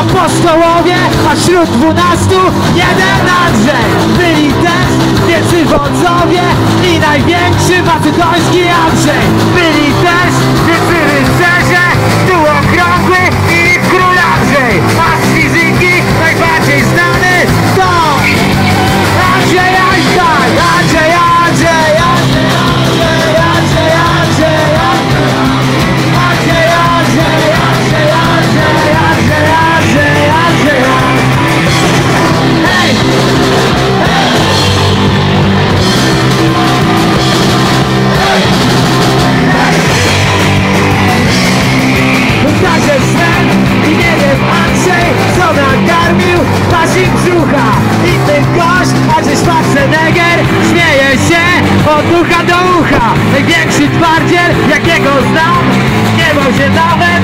apostołowie, a wśród dwunastu jeden Andrzej Byli też wiecy wodzowie i największy macedoński Andrzej. Byli Schwarzenegger Śmieje się od ucha do ucha. Największy twardziel jakiego znam. Nie bał się nawet